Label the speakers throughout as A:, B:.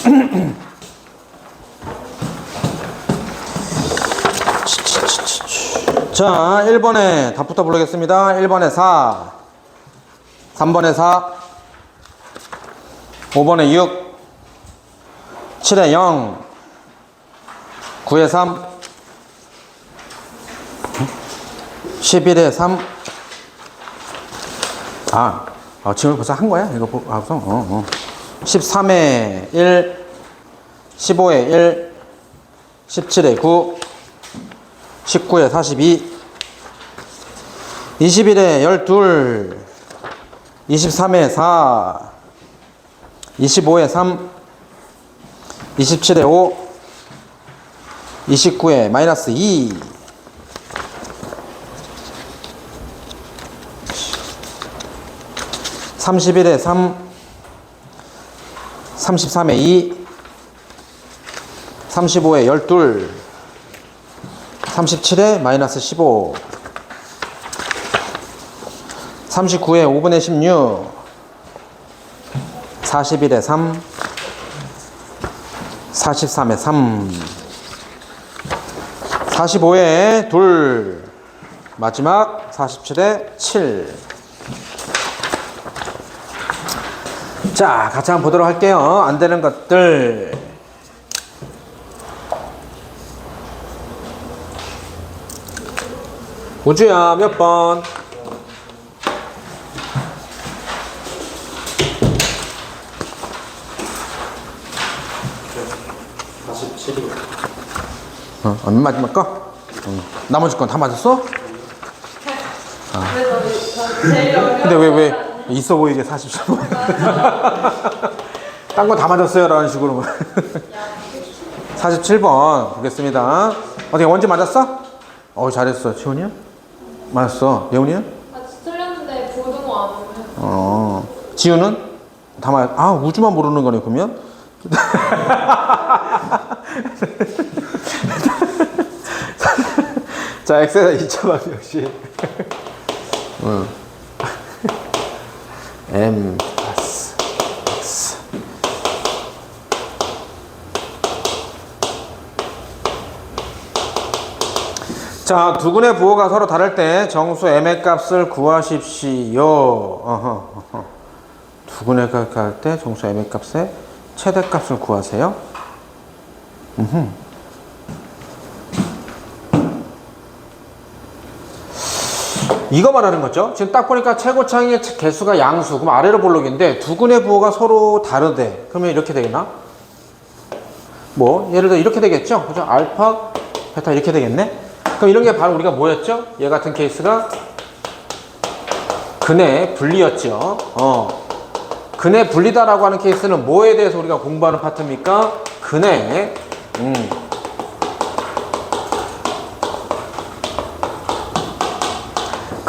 A: 자, 1번에 답부터 부르겠습니다. 1번에 4, 3번에 4, 5번에 6, 7에 0, 9에 3, 11에 3, 아, 아 지금 벌써 한 거야? 이거 보- 아, 어, 어. 13에 1, 15에 1, 17에 9, 19에 42, 21에 12, 23에 4, 25에 3, 27에 5, 29에 마이너스 2, 31에 3, 33에 2, 35에 12, 37에 마이너스 15, 39에 5분의 16, 41에 3, 43에 3, 45에 2, 마지막 47에 7. 자, 같이 한번 보도록 할게요. 안 되는 것들. 우주야, 몇 번? 어, 어, 마지막 거? 응. 나머지 건 다 맞았어?
B: 어려운
A: 근데 왜, 왜, 있어 보이게 47번. 딴거 다 맞았어요. 라는 식으로. 47번 보겠습니다. 어떻게 원지 맞았어? 어 잘했어. 지훈이야? 맞았어. 예훈이야?
B: 아, 틀렸는데 고등어 안 오면
A: 어. 지훈은? 다 맞, 아, 우주만 모르는 거네, 그러면? 자, 엑셀 2차만 역시. 응. M 플러스 X. 자, 두 군의 부호가 서로 다를 때 정수 m의 값을 구하십시오. 두 군의 값을 할때 정수 m의 값의 최대값을 구하세요. 음흠. 이거 말하는 거죠. 지금 딱 보니까 최고차항의 개수가 양수, 그럼 아래로 볼록인데 두 군의 부호가 서로 다르대. 그러면 이렇게 되겠나? 뭐 예를 들어 이렇게 되겠죠. 그죠? 알파, 베타 이렇게 되겠네. 그럼 이런 게 바로 우리가 뭐였죠? 얘 같은 케이스가 근의 분리였죠. 어. 근의 분리다라고 하는 케이스는 뭐에 대해서 우리가 공부하는 파트입니까? 근의 음.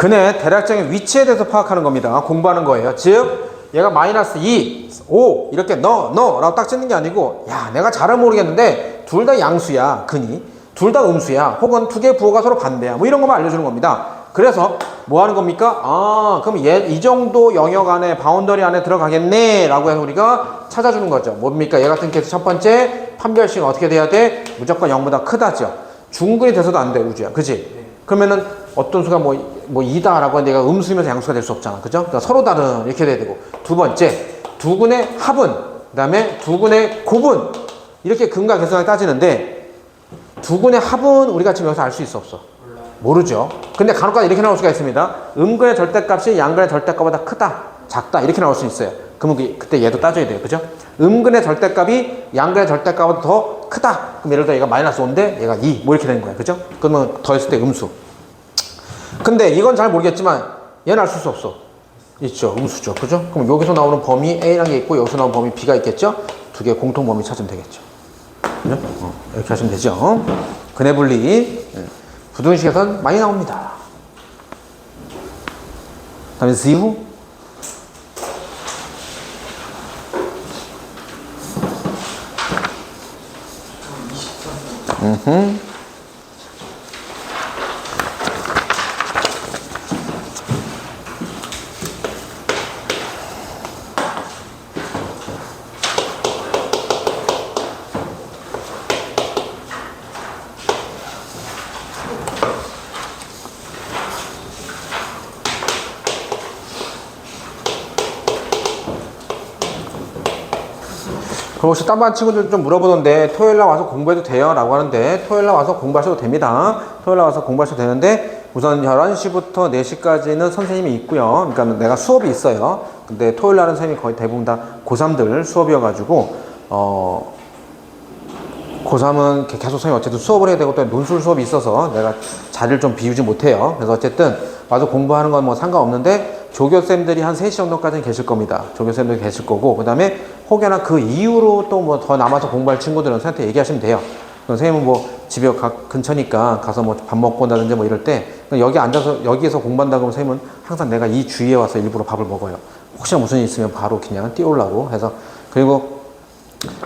A: 근의 대략적인 위치에 대해서 파악하는 겁니다. 공부하는 거예요. 즉, 얘가 마이너스 2, 5 이렇게 넣어, 넣어 라고 딱 찍는 게 아니고 야 내가 잘은 모르겠는데 둘 다 양수야 근이 둘 다 음수야 혹은 두 개의 부호가 서로 반대야 뭐 이런 것만 알려주는 겁니다. 그래서 뭐 하는 겁니까? 아 그럼 얘 이 정도 영역 안에 바운더리 안에 들어가겠네 라고 해서 우리가 찾아주는 거죠. 뭡니까? 얘 같은 케이스 첫 번째 판별식 어떻게 돼야 돼? 무조건 0보다 크다죠. 중근이 돼서도 안 돼 우주야 그지? 그러면은 어떤 수가 뭐, 뭐 2다라고 하는데 얘가 음수면서 양수가 될 수 없잖아. 그죠? 그러니까 서로 다른 이렇게 돼야 되고. 두 번째, 두 군의 합은, 그 다음에 두 군의 곱은 이렇게 근과 계수가 따지는데 두 군의 합은 우리가 지금 여기서 알 수 있어 없어? 모르죠. 근데 간혹가다 이렇게 나올 수가 있습니다. 음근의 절대값이 양근의 절대값보다 크다, 작다 이렇게 나올 수 있어요. 그러면 그- 그때 얘도 따져야 돼요. 그죠? 음근의 절대값이 양근의 절대값보다 더 크다. 그럼 예를 들어 얘가 마이너스 5인데 얘가 2. 뭐 이렇게 되는 거야. 그죠? 그러면 더했을 때 음수. 근데 이건 잘 모르겠지만 얘는 알 수 없어. 있죠. 음수죠. 그죠? 그럼 여기서 나오는 범위 A라는 게 있고 여기서 나오는 범위 B가 있겠죠? 두 개의 공통 범위 찾으면 되겠죠. 그죠? 어, 이렇게 하시면 되죠. 근해 분리. 예. 부등식에선 많이 나옵니다. 그 다음에 zero. 음 혹시 딴반 친구들 좀 물어보던데 토요일 날 와서 공부해도 돼요? 라고 하는데 토요일 날 와서 공부하셔도 됩니다. 토요일 날 와서 공부하셔도 되는데 우선 11시부터 4시까지는 선생님이 있고요. 그러니까 내가 수업이 있어요. 근데 토요일 날은 선생님이 거의 대부분 다 고3들 수업이어가지고 어 고3은 계속 선생님 어쨌든 수업을 해야 되고 또 논술 수업이 있어서 내가 자리를 좀 비우지 못해요. 그래서 어쨌든 와서 공부하는 건 뭐 상관없는데 조교쌤들이 한 3시 정도까지는 계실 겁니다. 조교쌤들이 계실 거고 그 다음에 혹여나 그 이후로 또 뭐 더 남아서 공부할 친구들은 선생님한테 얘기하시면 돼요. 선생님은 뭐 집에 가, 근처니까 가서 뭐 밥 먹고 온다든지 뭐 이럴 때 여기 앉아서 여기에서 공부한다 그러면 선생님은 항상 내가 이 주위에 와서 일부러 밥을 먹어요. 혹시나 무슨 일 있으면 바로 그냥 뛰어오려고 해서 그리고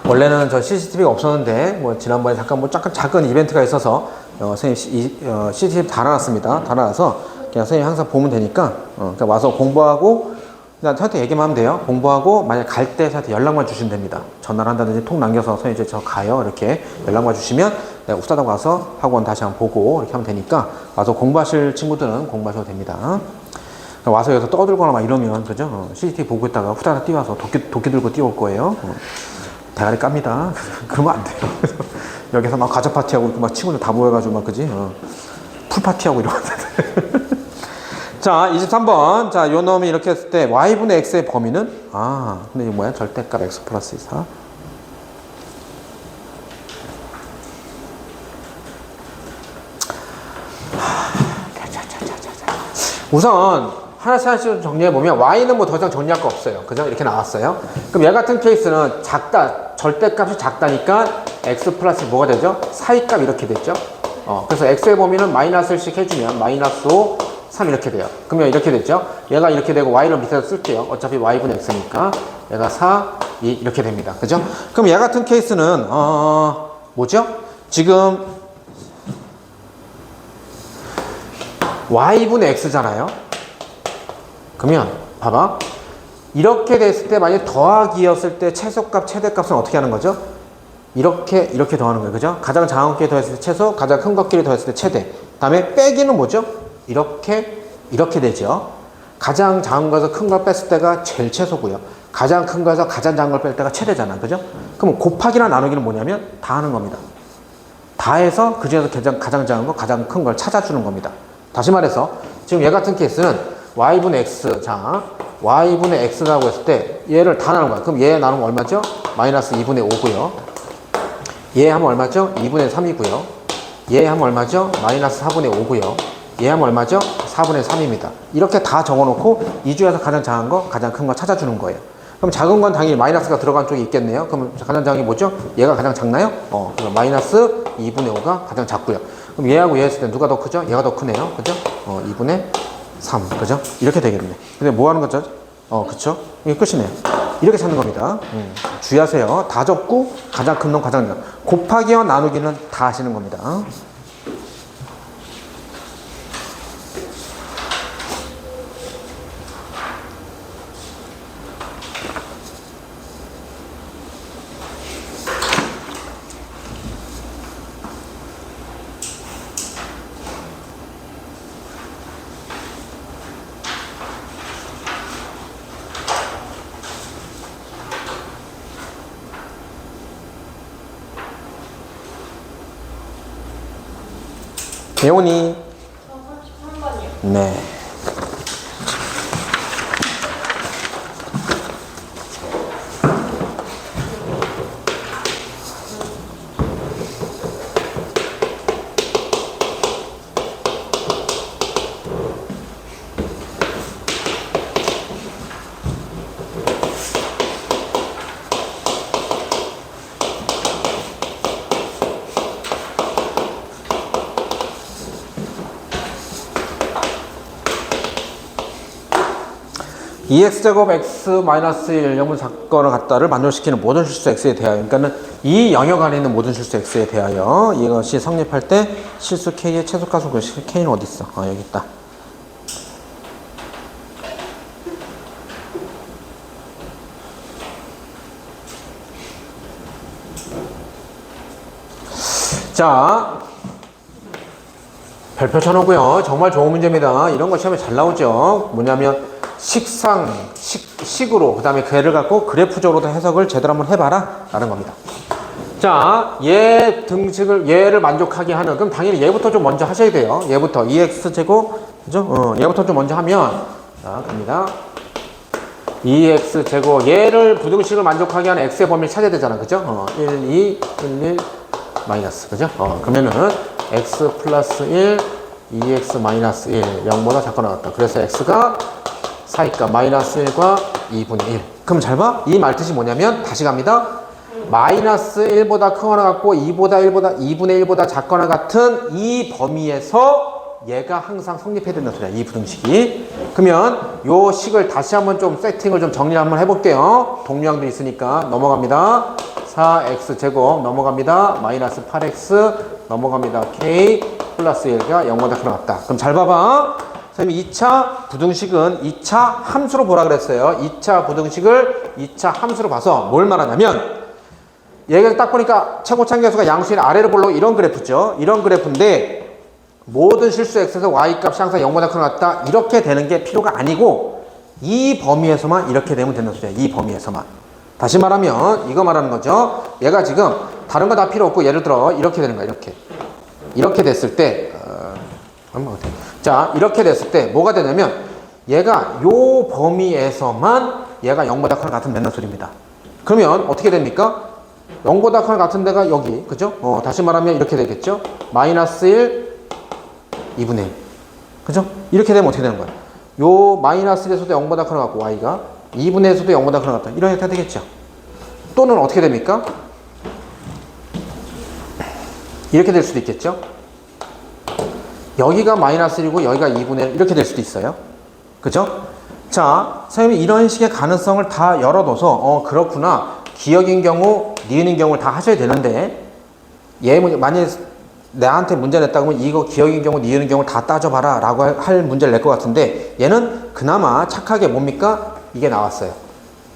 A: 원래는 저 CCTV가 없었는데 뭐 지난번에 잠깐 뭐 잠깐 작은 이벤트가 있어서 어, 선생님 시- 이, 어, CCTV 달아놨습니다. 달아놔서 그냥 선생님 항상 보면 되니까 어, 그러니까 와서 공부하고 그냥 저한테 얘기만 하면 돼요. 공부하고 만약 갈 때 저한테 연락만 주시면 됩니다. 전화를 한다든지 통 남겨서 선생님 이제 저 가요 이렇게 연락만 주시면 내가 우사다고 와서 학원 다시 한번 보고 이렇게 하면 되니까 와서 공부하실 친구들은 공부하셔도 됩니다. 와서 여기서 떠들거나 막 이러면 그죠? 어, CCTV 보고 있다가 후다닥 뛰어와서 도끼, 도끼 들고 뛰어올 거예요. 어. 대가리 깝니다. 그러면 안 돼요. 여기서 막 과자 파티하고 막 친구들 다 모여가지고 막 그지? 어. 풀 파티하고 이러면. 자, 23번. 자, 요 놈이 이렇게 했을 때 y분의 x의 범위는 아, 근데 이거 뭐야? 절대값 x 플러스 4. 우선 하나씩 하나씩 정리해 보면 y는 뭐 더 이상 정리할 거 없어요. 그죠? 이렇게 나왔어요. 그럼 얘 같은 케이스는 작다, 절대값이 작다니까 x 플러스 뭐가 되죠? 사이값 이렇게 됐죠? 어, 그래서 x의 범위는 마이너스씩 해주면 마이너스 5, 3 이렇게 돼요. 그러면 이렇게 됐죠? 얘가 이렇게 되고 y를 밑에다 쓸게요. 어차피 y분의 x니까 얘가 4, 2 이렇게 됩니다. 그죠? 그럼 얘 같은 케이스는 어, 뭐죠? 지금 y분의 x잖아요. 그러면 봐봐. 이렇게 됐을 때 만약 더하기였을 때 최소값, 최대값은 어떻게 하는 거죠? 이렇게 이렇게 더하는 거예요. 그죠? 가장 작은 것끼리 더했을 때 최소, 가장 큰 것끼리 더했을 때 최대. 다음에 빼기는 뭐죠? 이렇게 이렇게 되죠. 가장 작은 거에서 큰 걸 뺐을 때가 제일 최소고요. 가장 큰 거에서 가장 작은 걸 뺄 때가 최대잖아. 그죠? 그럼 곱하기나 나누기는 뭐냐면 다 하는 겁니다. 다 해서 그 중에서 가장, 가장 작은 거, 가장 큰 걸 찾아주는 겁니다. 다시 말해서 지금 얘 같은 케이스는 y분의 x, 자, y분의 x라고 했을 때 얘를 다 나눈 거야. 그럼 얘 나누면 얼마죠? 마이너스 2분의 5고요. 얘 하면 얼마죠? 2분의 3이고요. 얘 하면 얼마죠? 마이너스 4분의 5고요. 얘 하면 얼마죠? 4분의 3입니다. 이렇게 다 적어놓고 이 중에서 가장 작은 거, 가장 큰 거 찾아주는 거예요. 그럼 작은 건 당연히 마이너스가 들어간 쪽이 있겠네요. 그럼 가장 작은 게 뭐죠? 얘가 가장 작나요? 어, 그럼 마이너스 2분의 5가 가장 작고요. 그럼 얘하고 얘 했을 때 누가 더 크죠? 얘가 더 크네요. 그죠? 어, 2분의 3. 그죠? 이렇게 되겠네. 근데 뭐 하는 거죠? 어, 그쵸? 이게 끝이네요. 이렇게 찾는 겁니다. 음, 주의하세요. 다 적고 가장 큰 놈, 가장 작은 놈. 곱하기와 나누기는 다 하시는 겁니다.
B: 33번이요.
A: 네. 2x제곱 x 마이너스 1 0분 사건을 갖다를 만족시키는 모든 실수 x에 대하여 그러니까는 이 영역 안에 있는 모든 실수 x에 대하여 이것이 성립할 때 실수 k의 최소값은 그 실- k는 어디 있어? 아 여기 있다. 자, 별표 쳐놓고요. 정말 좋은 문제입니다. 이런 거 시험에 잘 나오죠. 뭐냐면 식상, 식, 식으로, 그 다음에 걔를 갖고 그래프적으로도 해석을 제대로 한번 해봐라. 라는 겁니다. 자, 얘 등식을, 얘를 만족하게 하는, 그럼 당연히 얘부터 좀 먼저 하셔야 돼요. 얘부터. 2x제곱, 그죠? 어, 얘부터 좀 먼저 하면, 자, 갑니다. 2x제곱, 얘를 부등식을 만족하게 하는 x의 범위를 찾아야 되잖아. 그죠? 어, 1, 2, 1, 1, 마이너스. 그죠? 어, 그러면은, x 플러스 1, 2x 마이너스 1, 0보다 작고 나왔다. 그래서 x가 4니까 마이너스 1과 2분의 1. 그럼 잘 봐. 이 말뜻이 뭐냐면, 다시 갑니다. 마이너스 1보다 크거나 같고 2보다 1보다 2분의 1보다 작거나 같은 이 범위에서 얘가 항상 성립해야 된다는 소리야. 이 부등식이. 그러면 요 식을 다시 한번 좀 세팅을 좀 정리를 한번 해볼게요. 동량도 있으니까 넘어갑니다. 4x 제곱 넘어갑니다. 마이너스 8x 넘어갑니다. k 플러스 1가 0보다 크거나 같다. 그럼 잘 봐봐. 선생님 2차 부등식은 2차 함수로 보라 그랬어요. 2차 부등식을 2차 함수로 봐서 뭘 말하냐면 얘가 딱 보니까 최고차계수가 양수인 아래로 볼로 이런 그래프죠. 이런 그래프인데 모든 실수 x에서 y 값이 항상 0보다 큰것 같다. 이렇게 되는 게 필요가 아니고 이 범위에서만 이렇게 되면 되는 소리야. 이 범위에서만. 다시 말하면 이거 말하는 거죠. 얘가 지금 다른 거 다 필요 없고 예를 들어 이렇게 되는 거야. 이렇게. 이렇게 됐을 때 어, 한번 어떻게. 자, 이렇게 됐을 때 뭐가 되냐면 얘가 요 범위에서만 얘가 0보다 큰것 같은 맨날 소리입니다. 그러면 어떻게 됩니까? 0보다 큰것 같은 데가 여기, 그죠? 어, 다시 말하면 이렇게 되겠죠? 마이너스 1, 2분의 1. 그죠? 이렇게 되면 어떻게 되는 거야? 요 마이너스 1에서도 0보다 큰것 같고, y가 2분의 1에서도 0보다 큰것 같다. 이렇게 되겠죠? 또는 어떻게 됩니까? 이렇게 될 수도 있겠죠? 여기가 마이너스 1이고 여기가 2분의 1 이렇게 될 수도 있어요. 그죠? 자, 선생님이 이런 식의 가능성을 다 열어둬서 어 그렇구나. 기억인 경우, 니은인 경우를 다 하셔야 되는데 얘 만약에 나한테 문제 냈다 그러면 이거 기억인 경우, 니은인 경우 다 따져봐라 라고 할- 할 문제를 낼 것 같은데 얘는 그나마 착하게 뭡니까? 이게 나왔어요.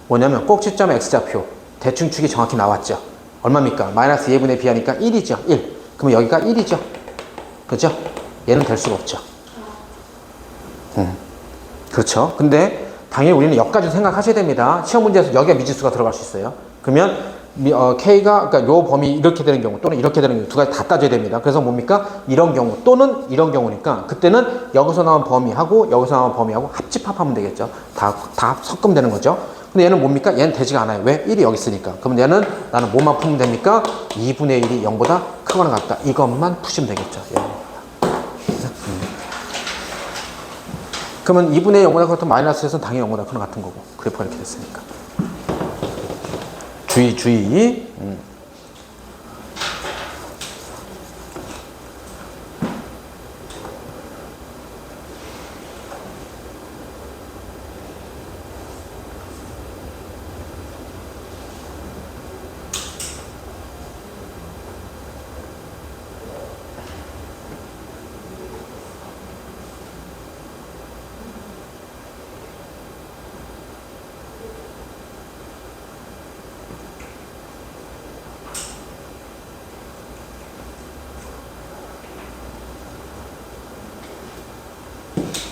A: 뭐냐면 꼭지점 x좌표 대충 축이 정확히 나왔죠. 얼마입니까? 마이너스 2분의 b하니까 1이죠. 1. 그러면 여기가 1이죠. 그죠? 얘는 될 수가 없죠. 음. 그렇죠. 근데 당연히 우리는 여기까지 생각하셔야 됩니다. 시험 문제에서 여기가 미지수가 들어갈 수 있어요. 그러면 미- 어, K가 그러니까 요 범위 이렇게 되는 경우 또는 이렇게 되는 경우 두 가지 다 따져야 됩니다. 그래서 뭡니까? 이런 경우 또는 이런 경우니까 그때는 여기서 나온 범위하고 여기서 나온 범위하고 합집합하면 되겠죠. 다, 다 섞으면 되는 거죠. 근데 얘는 뭡니까? 얘는 되지가 않아요. 왜? 1이 여기 있으니까. 그러면 얘는 나는 뭐만 풀면 됩니까? 2분의 1이 0보다 크거나 같다. 이것만 푸시면 되겠죠. 예. 그러면 2분의 0보다 같은 마이너스에서는 당연히 0보다 큰것 같은 거고. 그래프가 이렇게 됐으니까. 주의 주의 Thank you.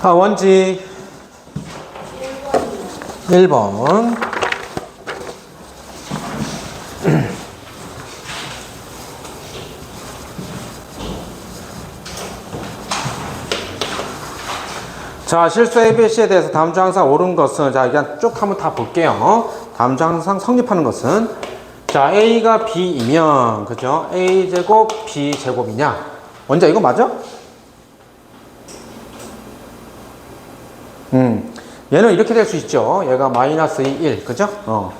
A: 음. 아, 원지 1번. 자, 실수 ABC에 대해서 다음 중 항상 옳은 것은, 자, 그냥 쭉 한번 다 볼게요. 다음 중 항상 성립하는 것은, 자, A가 B이면, 그죠? A제곱, B제곱이냐? 원자 이거 맞아? 음, 얘는 이렇게 될 수 있죠. 얘가 마이너스 2, 1, 그죠? 어.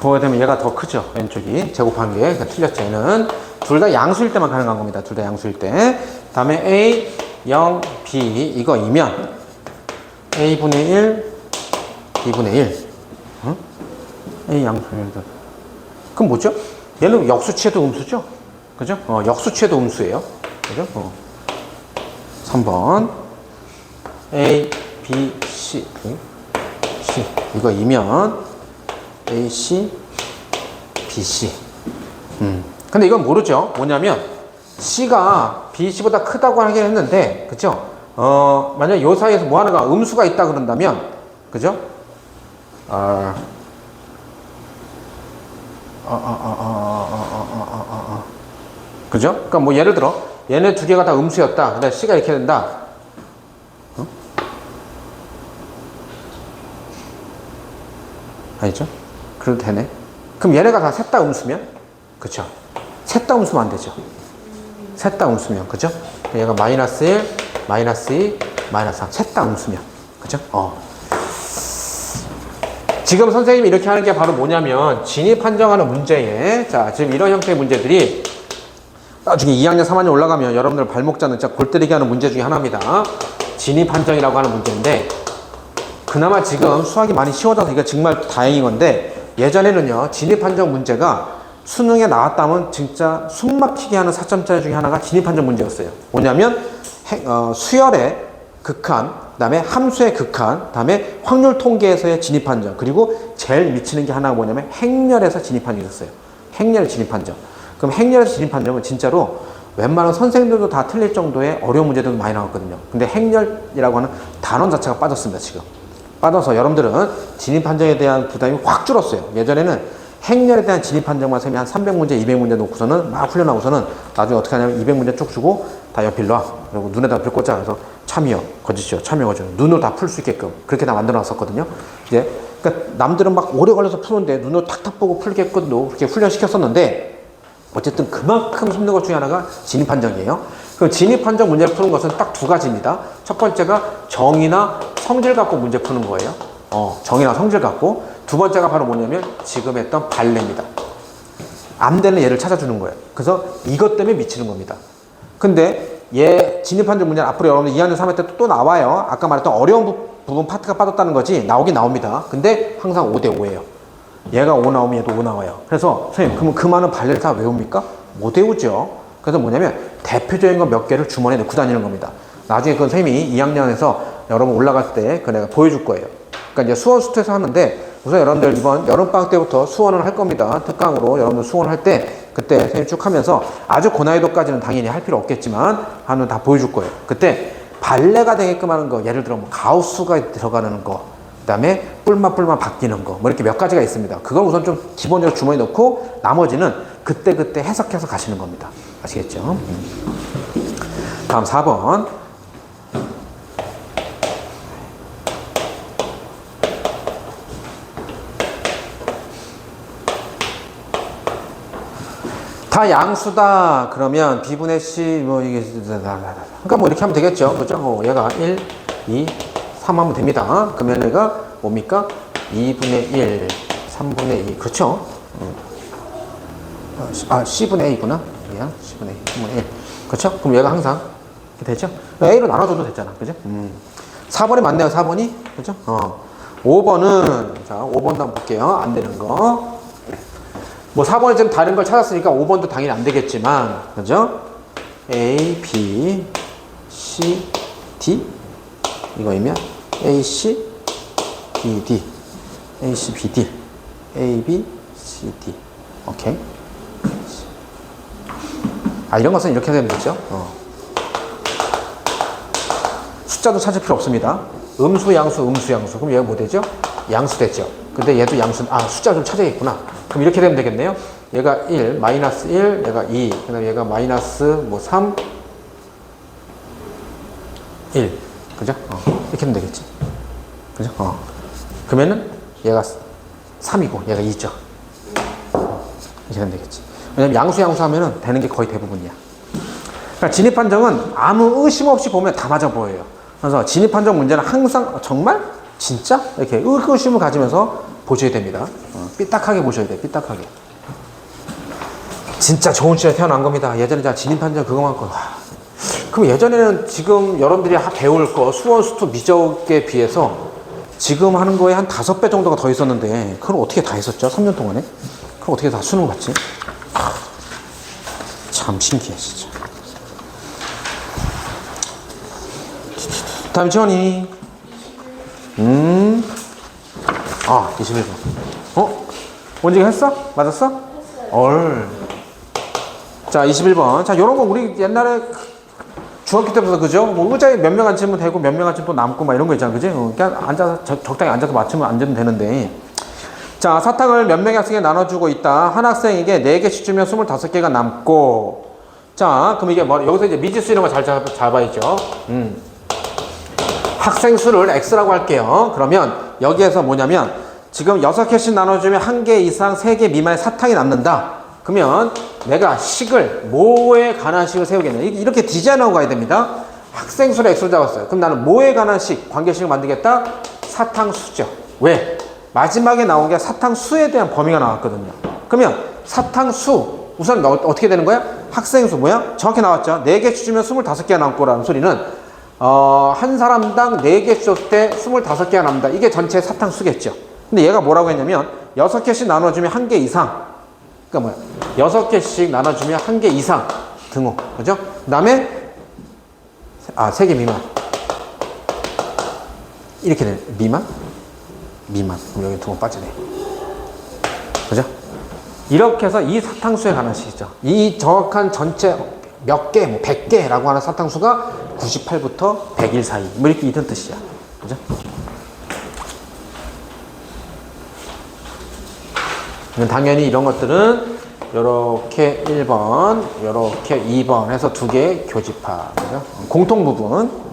A: 보게 되면 얘가 더 크죠. 왼쪽이. 제곱한 게. 그러니까 틀렸죠. 얘는 둘 다 양수일 때만 가능한 겁니다. 둘 다 양수일 때. 다음에 A, 0, B, 이거이면 A분의 1, B분의 1. 응? A 양수일 때. 그럼 뭐죠? 얘는 역수치에도 음수죠? 그죠? 어, 역수치에도 음수예요. 그죠? 어. 3번. A, B, C. C. 이거 이면 A, C, B, C. 음. 근데 이건 모르죠. 뭐냐면 C가 B, C보다 크다고 하긴 했는데, 그죠? 어, 만약 요 사이에서 뭐 하나가 음수가 있다 그런다면, 그죠? 아, 아, 아, 아, 아, 아, 아, 아, 아, 아. 그죠? 그러니까 뭐 예를 들어 얘네 두 개가 다 음수였다. 근데 C가 이렇게 된다. 아니죠? 그래도 되네. 그럼 얘네가 다 셋 다 음수면? 그쵸? 셋 다 음수면 안 되죠. 셋 다 음수면, 그죠? 얘가 마이너스 1, 마이너스 2, 마이너스 3. 셋 다 음수면. 그죠? 어. 지금 선생님이 이렇게 하는 게 바로 뭐냐면, 진입 판정하는 문제에, 자, 지금 이런 형태의 문제들이 나중에 2학년, 3학년 올라가면 여러분들 발목 잡는 골 때리게 하는 문제 중에 하나입니다. 진입 판정이라고 하는 문제인데, 그나마 지금 수학이 많이 쉬워져서 이게 정말 다행인 건데 예전에는요 진입 판정 문제가 수능에 나왔다면 진짜 숨 막히게 하는 4점짜리 중에 하나가 진입 판정 문제였어요. 뭐냐면 행- 어, 수열의 극한, 그다음에 함수의 극한, 그다음에 확률 통계에서의 진입 판정, 그리고 제일 미치는 게 하나가 뭐냐면 행렬에서 진입 판정이 있었어요. 행렬 진입 판정. 그럼 행렬에서 진입 판정은 진짜로 웬만한 선생님들도 다 틀릴 정도의 어려운 문제들도 많이 나왔거든요. 근데 행렬이라고 하는 단원 자체가 빠졌습니다, 지금. 빠져서 여러분들은 진입 판정에 대한 부담이 확 줄었어요. 예전에는 행렬에 대한 진입 판정만 쌤이 한 300문제, 200문제 놓고서는 막 훈련하고서는 나중에 어떻게 하냐면 200문제 쭉 주고 다 옆일로 와. 그리고 눈에다 불 꽂자. 그래서 참여, 거짓이요. 참여, 거짓. 눈으로 다 풀 수 있게끔 그렇게 다 만들어 놨었거든요. 이제 그러니까 남들은 막 오래 걸려서 푸는데 눈으로 탁탁 보고 풀게끔도 그렇게 훈련시켰었는데 어쨌든 그만큼 힘든 것 중에 하나가 진입 판정이에요. 그럼 진입 판정 문제를 푸는 것은 딱 두 가지입니다. 첫 번째가 정의나 성질 갖고 문제 푸는 거예요. 어, 정의나 성질 갖고. 두 번째가 바로 뭐냐면 지금 했던 발레입니다. 안 되는 얘를 찾아주는 거예요. 그래서 이것 때문에 미치는 겁니다. 근데 얘 진입 판정 문제는 앞으로 여러분들 2학년 3학년 때 또 나와요. 아까 말했던 어려운 부, 부분 파트가 빠졌다는 거지 나오긴 나옵니다. 근데 항상 5대 5예요. 얘가 5 나오면 얘도 5 나와요. 그래서 선생님 그러면 그 많은 발레를 다 외웁니까? 못 외우죠. 그래서 뭐냐면 대표적인 거 몇 개를 주머니에 넣고 다니는 겁니다. 나중에 그건 선생님이 2학년에서 여러분 올라갈 때그 내가 보여줄 거예요. 그러니까 이제 수원 수트에서 하는데 우선 여러분들 이번 여름방학 때부터 수원을 할 겁니다. 특강으로 여러분들 수원을 할때 그때 선생님 쭉 하면서 아주 고난이도까지는 당연히 할 필요 없겠지만 하는 다 보여줄 거예요. 그때 발레가 되게끔 하는 거 예를 들어 뭐 가우스가 들어가는 거 그다음에 뿔만 뿔만 바뀌는 거 뭐 이렇게 몇 가지가 있습니다. 그걸 우선 좀 기본적으로 주머니 넣고 나머지는 그때 그때 해석해서 가시는 겁니다. 아시겠죠? 음. 다음 4번. 다 양수다 그러면 b분의 c 뭐 이게 그러니까 뭐 이렇게 하면 되겠죠. 그죠? 어, 얘가 1 2 3 하면 됩니다. 그러면 얘가 뭡니까? 2분의 1 3분의 2 그렇죠? 음. 어, 시- 아 c분의 a구나. 얘야? C분의 2 3분의 1 그렇죠? 그럼 얘가 항상 이렇게 되죠? a로 나눠줘도 됐잖아. 그죠? 음. 4번이 맞네요 4번이. 그죠? 어. 5번은 자 5번도 한번 볼게요. 안 되는 거 뭐 4번에 좀 다른 걸 찾았으니까 5번도 당연히 안 되겠지만, 그죠? A, B, C, D. 이거이면 A, C, B, D. A, C, B, D. A, B, C, D. 오케이. 아, 이런 것은 이렇게 되면 되죠? 어. 숫자도 찾을 필요 없습니다. 음수, 양수, 음수, 양수. 그럼 얘가 뭐 되죠? 양수 됐죠. 근데 얘도 양수, 아, 숫자 좀 찾아야겠구나. 그럼 이렇게 되면 되겠네요. 얘가 1, 마이너스 1, 얘가 2, 그 다음에 얘가 마이너스 뭐 3, 1. 그죠? 어, 이렇게 하면 되겠지. 그죠? 어. 그러면은 얘가 3이고 얘가 2죠. 이렇게 되면 되겠지. 왜냐면 양수, 양수 하면은 되는 게 거의 대부분이야. 그러니까 진입 판정은 아무 의심 없이 보면 다 맞아 보여요. 그래서 진입 판정 문제는 항상 어, 정말 진짜 이렇게 의구심을 가지면서 보셔야 됩니다. 어, 삐딱하게 보셔야 돼. 삐딱하게. 진짜 좋은 시절에 태어난 겁니다. 예전에 제가 진입 판정 그거만 거. 와. 그럼 예전에는 지금 여러분들이 하- 배울 거 수원 수투 미적에 비해서 지금 하는 거에 한 다섯 배 정도가 더 있었는데 그걸 어떻게 다 했었죠? 3년 동안에? 그럼 어떻게 다 수능 봤지? 아, 참 신기해 진짜. 다음 지원이. 음. 아, 21번. 어? 원지가 했어? 맞았어? 얼. 자, 21번. 자, 요런 거 우리 옛날에 중학교 때부터 그죠? 뭐 의자에 몇 명 앉으면 되고 몇 명 앉으면 또 남고 막 이런 거 있잖아. 그지? 어, 그냥 앉아서 적- 적당히 앉아서 맞추면 앉으면 되는데. 자, 사탕을 몇 명의 학생에 나눠주고 있다. 한 학생에게 4개씩 주면 25개가 남고. 자, 그럼 이게 뭐, 여기서 이제 미지수 이런 거 잘 잡아야죠. 음. 학생 수를 x라고 할게요. 그러면 여기에서 뭐냐면 지금 6개씩 나눠주면 1개 이상 3개 미만의 사탕이 남는다. 그러면 내가 식을 뭐에 관한 식을 세우겠냐. 이- 이렇게 디자인하고 가야 됩니다. 학생 수를 x로 잡았어요. 그럼 나는 뭐에 관한 식, 관계식을 만들겠다? 사탕수죠. 왜? 마지막에 나온 게 사탕수에 대한 범위가 나왔거든요. 그러면 사탕수, 우선 어- 어떻게 되는 거야? 학생 수 뭐야? 정확히 나왔죠. 4개 주면 25개가 남고라는 소리는 어, 한 사람당 4개 줬을 때 25개가 남는다. 이게 전체 사탕 수겠죠. 근데 얘가 뭐라고 했냐면 6개씩 나눠주면 1개 이상. 그러니까 뭐야? 6개씩 나눠주면 1개 이상 등호. 그죠? 그 다음에 아, 3개 미만. 이렇게 돼. 미만? 미만. 그럼 여기 등호 빠지네. 그죠? 이렇게 해서 이 사탕수에 관한 식이죠. 이 정확한 전체 몇 개, 뭐 100개라고 하는 사탕수가 98부터 100일 사이. 뭐 이렇게 이런 뜻이야. 그죠? 당연히 이런 것들은 요렇게 1번, 요렇게 2번 해서 두 개 교집합. 그죠? 공통 부분.